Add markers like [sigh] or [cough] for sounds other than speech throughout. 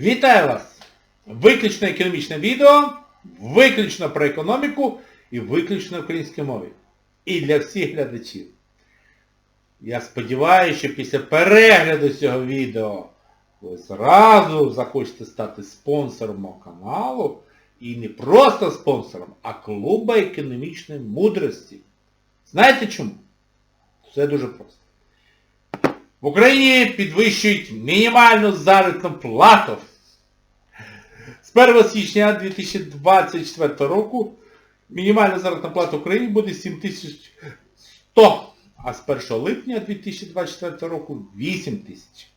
Вітаю вас! Виключно економічне відео, виключно про економіку і виключно українській мові. І для всіх глядачів. Я сподіваюся, що після перегляду цього відео ви зразу захочете стати спонсором мого каналу. І не просто спонсором, а клуба економічної мудрості. Знаєте чому? Все дуже просто. В Україні підвищують мінімальну заробітну плату. З 1 січня 2024 року мінімальна заробітна плата в Україні буде 7100, а з 1 липня 2024 року 8 тисяч.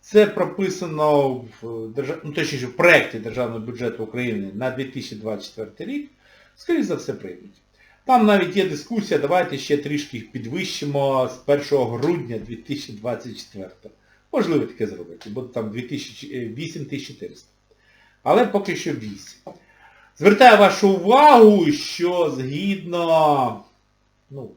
Це прописано в, держав... ну, точніше, в проєкті Державного бюджету України на 2024 рік. Скоріше за все приймуть. Там навіть є дискусія, давайте ще трішки їх підвищимо з 1 грудня 2024. Можливо таке зробити, буде там 2000, е, 8400. Але поки що 8. Звертаю вашу увагу, що згідно ну,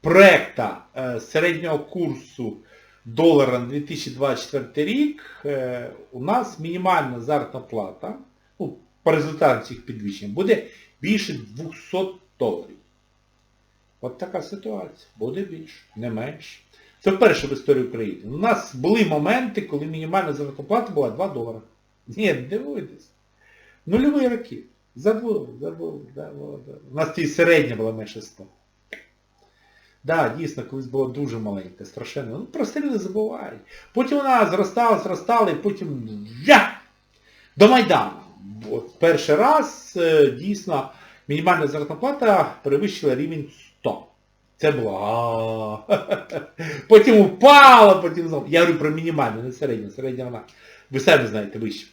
проекта е, середнього курсу долара на 2024 рік, е, у нас мінімальна заробітна плата, ну, по результатам цих підвищень, буде більше 200 доларів. От така ситуація. Буде більше, не менше. Це вперше в історії України. У нас були моменти, коли мінімальна заробітна плата була 2 долари. Ні, не дивуйтесь. Нульові роки. Забули, забули, забули. У нас і середня була менше 100. Так, да, дійсно, колись було дуже маленьке, страшенно. Ну, просто люди забувають. Потім вона зростала, зростала і потім жа! До Майдану. От перший раз е, дійсно мінімальна заробітна плата перевищила рівень 100. Це було. [laughs] Потім упала, потім знову. Я говорю про мінімальну, не середню. Середня вона. Ви самі знаєте вище.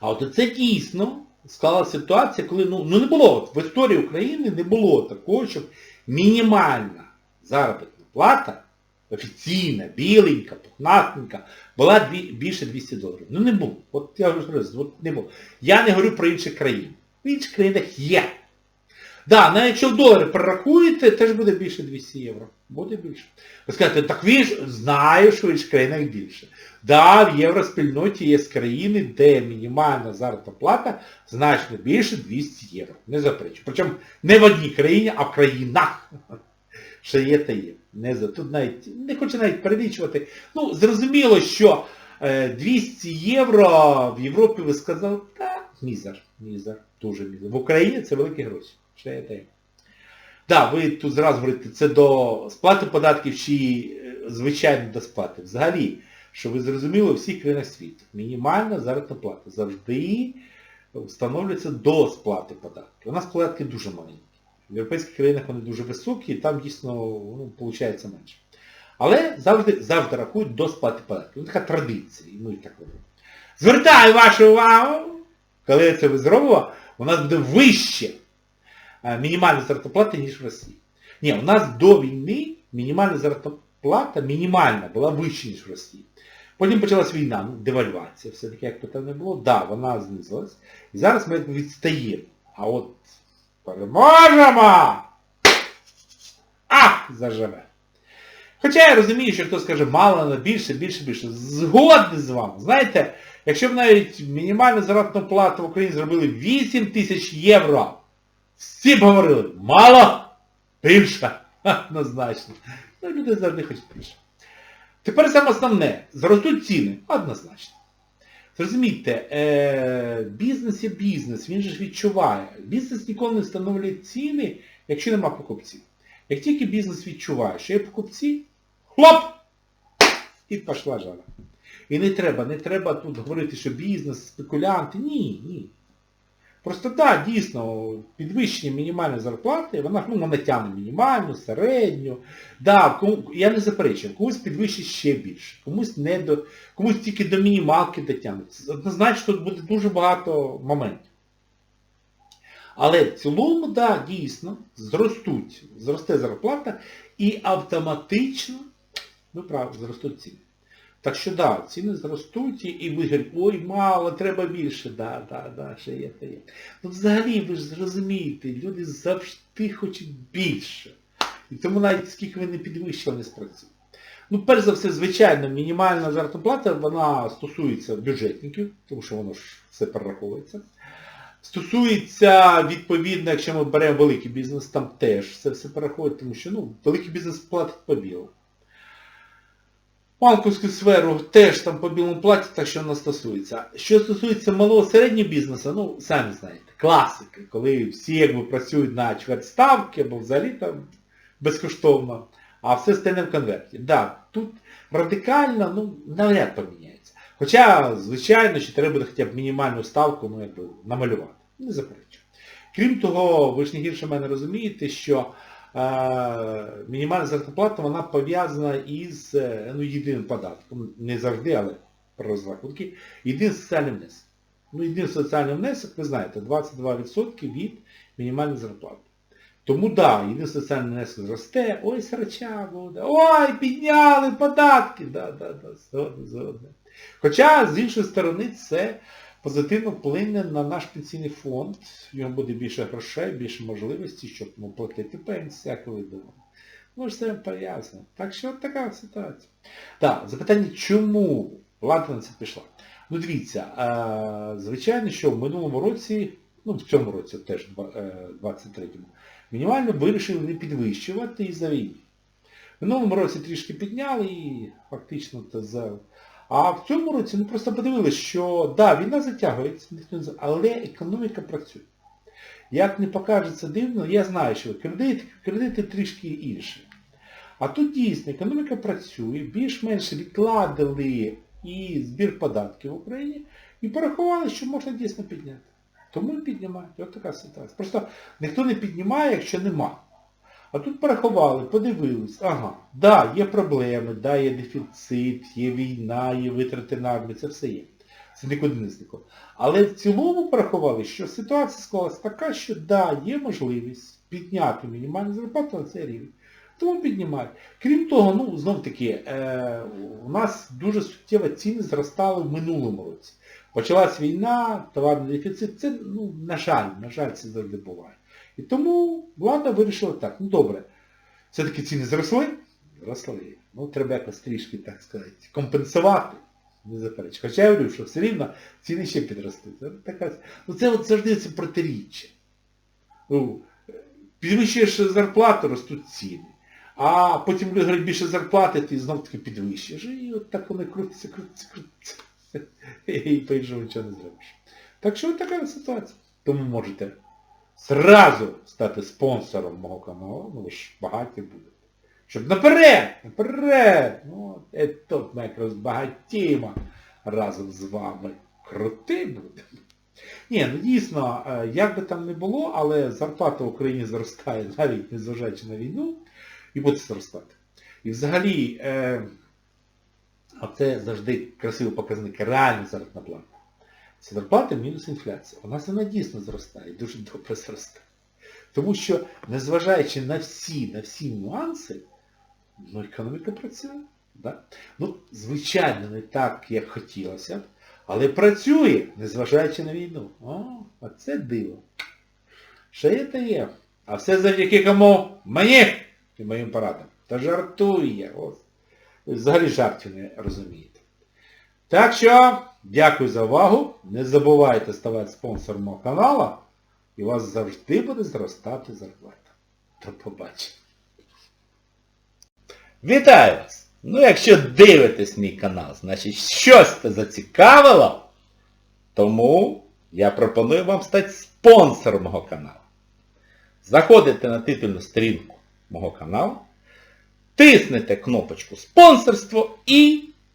А от це дійсно склалася ситуація, коли ну, ну не було. В історії України не було такого, щоб мінімальна заробітна плата, офіційна, біленька, пухнатенька, була більше 200 доларів. Ну не було. От я говорю, от не було. Я не говорю про інші країни. В інших країнах є. Да, навіть якщо в долари перерахуєте, теж буде більше 200 євро. Буде більше. Ви скажете, так ви ж знаю, що в інших країнах більше. Да, в євроспільноті є країни, де мінімальна заробітна плата значно більше 200 євро. Не заперечую. Причому не в одній країні, а в країнах. Що є та є. Не за. Тут навіть не хочу навіть перелічувати. Ну, зрозуміло, що 200 євро в Європі ви сказали, так, мізер, мізер, дуже мізер. В Україні це великі гроші. Що є та є. Так, ви тут зразу говорите, це до сплати податків чи звичайно до сплати. Взагалі, що ви зрозуміли, у всіх країнах світу. Мінімальна заробітна плата завжди встановлюється до сплати податків. У нас податки дуже маленькі. В європейських країнах вони дуже високі, і там дійсно ну, виходить менше. Але завжди завжди рахують до сплати податків. Ну, така традиція. І так робимо. Звертаю вашу увагу, коли я це ви зробили, у нас буде вище мінімальна заробітна плата, ніж в Росії. Ні, у нас до війни мінімальна заробітна плата мінімальна була вища, ніж в Росії. Потім почалась війна, ну, девальвація, все-таки як би там не було. Да, вона знизилась. І зараз ми відстаємо. А от переможемо! А! Заживе. Хоча я розумію, що хто скаже, мало, але більше, більше, більше. Згодний з вами. Знаєте, якщо б навіть мінімальну заробітну плату в Україні зробили 8 тисяч євро, всі б говорили, мало, більше. [laughs] Однозначно. Ну, люди завжди хочуть більше. Тепер саме основне, зростуть ціни, однозначно. Зрозумійте, е, бізнес є бізнес, він же ж відчуває. Бізнес ніколи не встановлює ціни, якщо нема покупців. Як тільки бізнес відчуває, що є покупці, хлоп! І пішла жара. І не треба, не треба тут говорити, що бізнес, спекулянти. Ні, ні. Просто да, дійсно, підвищення мінімальної зарплати, вона ну, вона мінімальну, середню. Да, кому, я не заперечую, комусь підвищить ще більше, комусь не до, комусь тільки до мінімалки дотягнуть. Однозначно тут буде дуже багато моментів. Але в цілому, да, дійсно, зростуть, зросте зарплата і автоматично, ну правда, зростуть ціни. Так що да, ціни зростуть і ви говорите, ой, мало, треба більше. Да, да, да, ще є, ще є. Ну взагалі ви ж зрозумієте, люди завжди хочуть більше. І тому навіть скільки ви не підвищили, не спрацює. Ну, перш за все, звичайно, мінімальна заробітна плата, вона стосується бюджетників, тому що воно ж все перераховується. Стосується, відповідно, якщо ми беремо великий бізнес, там теж це все переходить, тому що ну, великий бізнес платить по білому. Банковську сферу теж там по білому платять, так що вона стосується. Що стосується малого середнього бізнесу, ну, самі знаєте, класика, коли всі якби працюють на чверть ставки або взагалі там безкоштовно, а все стане в конверті. Так, да, тут радикально, ну, навряд поміняється. Хоча, звичайно, що треба буде хоча б мінімальну ставку, ну, якби, намалювати. Не заперечую. Крім того, ви ж не гірше мене розумієте, що мінімальна заробітна плата, вона пов'язана із е, ну, єдиним податком. Не завжди, але про розрахунки. Єдиним соціальним внеском. Ну, єдиний соціальний внесок, ви знаєте, 22% від мінімальної зарплати. Тому так, да, єдиний соціальний внесок зросте, ой, срача буде, ой, підняли податки. Да, да, да, згодне, згодне. Хоча, з іншої сторони, це позитивно вплине на наш пенсійний фонд. В нього буде більше грошей, більше можливостей, щоб ну, платити пенсії, як ви думаєте. Ну, ж це пов'язано. Так що от така ситуація. Так, запитання, чому це пішла? Ну дивіться, е, звичайно, що в минулому році, ну в цьому році теж, е, 23-му, мінімально вирішили не підвищувати із-за війни. В минулому році трішки підняли і фактично це за... А в цьому році ми просто подивилися, що да, війна затягується, але економіка працює. Як не покажеться дивно, я знаю, що кредити, кредити трішки інші. А тут дійсно економіка працює, більш-менш відкладили і збір податків в Україні і порахували, що можна дійсно підняти. Тому і піднімають. Ось така ситуація. Просто ніхто не піднімає, якщо нема. А тут порахували, подивились, ага, да, є проблеми, да, є дефіцит, є війна, є витрати на армію, це все є. Це нікуди не зникло. Але в цілому порахували, що ситуація склалася така, що да, є можливість підняти мінімальну зарплату на цей рівень. Тому піднімають. Крім того, ну, знов таки, е, у нас дуже суттєво ціни зростали в минулому році. Почалась війна, товарний дефіцит, це, ну, на жаль, на жаль, це завжди буває. І тому влада вирішила так, ну добре, все-таки ціни зросли? Зросли. Ну, треба якось трішки, так сказати, компенсувати. Не заперечу. Хоча я говорю, що все рівно ціни ще підростуть. Це така, ну це от завжди це протиріччя. Ну, підвищуєш зарплату, ростуть ціни. А потім люди говорять, більше зарплати, ти знов таки підвищуєш. І от так вони крутиться, крутиться, крутиться. [laughs] І же нічого не зробиш. Так що така ситуація. Тому можете зразу стати спонсором мого каналу, ну ви ж багаті будете. Щоб наперед, наперед, ну, це тут ми якраз багатіємо разом з вами. Крути буде. Ні, ну дійсно, е, як би там не було, але зарплата в Україні зростає навіть незважаючи на війну, і буде зростати. І взагалі, е, оце завжди красивий показник, реальна заробітна плата. Це зарплата мінус інфляція. У нас вона дійсно зростає, дуже добре зростає. Тому що, незважаючи на всі, на всі нюанси, ну, економіка працює. Да? Ну, звичайно, не так, як хотілося б, але працює, незважаючи на війну. О, а це диво. Що є, то є. А все завдяки кому? Мені і моїм порадам. Та жартує. Ось. Взагалі жартів не розумієте. Так що, дякую за увагу. Не забувайте ставати спонсором мого каналу. І у вас завжди буде зростати зарплата. До побачення. Вітаю вас! Ну якщо дивитесь мій канал, значить щось це зацікавило, тому я пропоную вам стати спонсором мого каналу. Заходите на титульну сторінку мого каналу, тиснете кнопочку спонсорство і